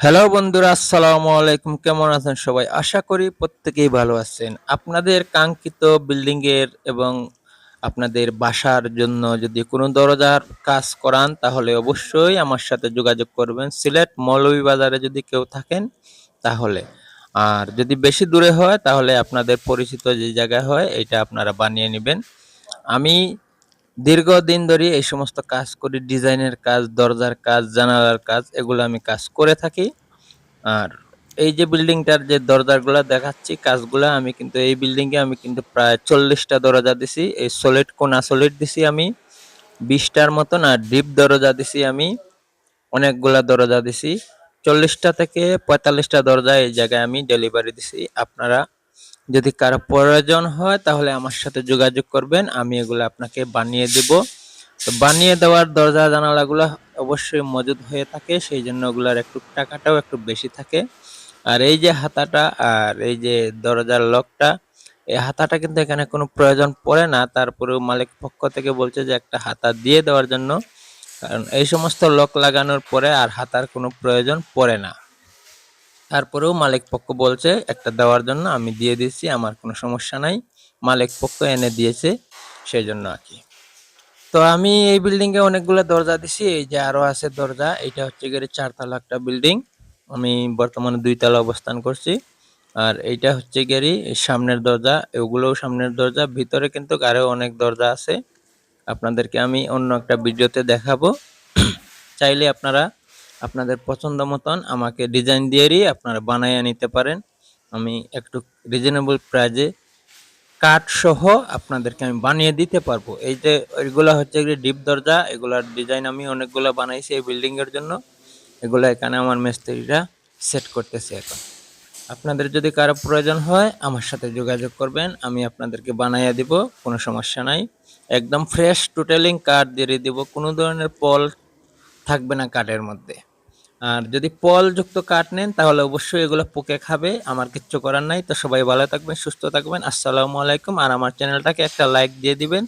Hello বন্ধুরা, আসসালামু আলাইকুম। কেমন আছেন সবাই? আশা করি প্রত্যেকেই ভালো আছেন। আপনাদের কাঙ্ক্ষিত বিল্ডিং এর এবং আপনাদের বাসার জন্য যদি কোনো দরজার কাজ করান, তাহলে অবশ্যই আমার সাথে যোগাযোগ করবেন। সিলেট মৌলভীবাজারে যদি কেউ থাকেন, তাহলে। আর যদি বেশি দূরে হয়, তাহলে আপনাদের পরিচিত যে জায়গায় হয়, এটা আপনারা বানিয়ে নেবেন। আমি দীর্ঘদিন ধরে এই সমস্ত কাজ করি, ডিজাইনের কাজ, দরজার কাজ, জানালার কাজ, এগুলো আমি কাজ করে থাকি। আর এই যে বিল্ডিংটার যে দরজাগুলো দেখাচ্ছি, কাজগুলো আমি কিন্তু, এই বিল্ডিং এ আমি কিন্তু প্রায় চল্লিশটা দরজা দিছি। এই সলিড কোনা সলিড দিছি আমি, বিশটার মতন, আর ডিপ দরজা দিছি আমি, অনেকগুলা দরজা দিছি। চল্লিশটা থেকে পঁয়তাল্লিশটা দরজা এই জায়গায় আমি ডেলিভারি দিছি। আপনারা যদি কারও প্রয়োজন হয়, তাহলে আমার সাথে যোগাযোগ করবেন, আমি এগুলো আপনাকে বানিয়ে দেব। তো বানিয়ে দেওয়ার দরজা জানালাগুলো অবশ্যই মজুদ হয়ে থাকে, সেই জন্য ওগুলার একটু টাকাটাও একটু বেশি থাকে। আর এই যে হাতাটা আর এই যে দরজার লকটা, এই হাতাটা কিন্তু এখানে কোনো প্রয়োজন পড়ে না। তারপরেও মালিক পক্ষ থেকে বলছে যে একটা হাতা দিয়ে দেওয়ার জন্য, কারণ এই সমস্ত লক লাগানোর পরে আর হাতার কোনো প্রয়োজন পড়ে না। তারপরেও মালিক পক্ষ বলছে, একটা দেওয়ার জন্য আমি দিয়ে দিচ্ছি আমার কোনো সমস্যা নাই। মালিক পক্ষ এনে দিয়েছে সেই জন্য আর কি। তো আমি এই বিল্ডিংয়ে অনেকগুলো দরজা দিছি, এই যে আরও আছে দরজা এটা হচ্ছে গিয়ে চারতলা একটা বিল্ডিং। আমি বর্তমানে দুই তলা অবস্থান করছি, আর এইটা হচ্ছে গেরি সামনের দরজা এগুলোও সামনের দরজা, ভিতরে কিন্তু আরও অনেক দরজা আছে। আপনাদেরকে আমি অন্য একটা ভিডিওতে দেখাবো। চাইলে আপনারা আপনাদের পছন্দ মতন আমাকে ডিজাইন দিয়েই আপনারা বানাইয়া নিতে পারেন। আমি একটু রিজনেবল প্রাইজে কাঠ সহ আপনাদেরকে আমি বানিয়ে দিতে পারব। এই যে এগুলা হচ্ছে ডিপ দরজা, এগুলার ডিজাইন আমি অনেকগুলো বানাইছি এই বিল্ডিং এর জন্য। এগুলো এখানে আমার মিস্ত্রিরা সেট করতেছে এখন। আপনাদের যদি কারও প্রয়োজন হয়, আমার সাথে যোগাযোগ করবেন, আমি আপনাদেরকে বানাইয়া দিব, কোনো সমস্যা নাই। একদম ফ্রেশ টোটালিং কাঠ দিয়ে দিব, কোনো ধরনের পল থাকবে না কাঠের মধ্যে। আর যদি পল যুক্ত কাঠ নেন, তাহলে অবশ্যই এগুলো পোকে খাবে। আমার কিচ্ছু করার নাই। তো সবাই ভালো থাকবেন, সুস্থ থাকবেন। আসসালামু আলাইকুম। আর আমার চ্যানেলটাকে একটা লাইক দিয়ে দিবেন।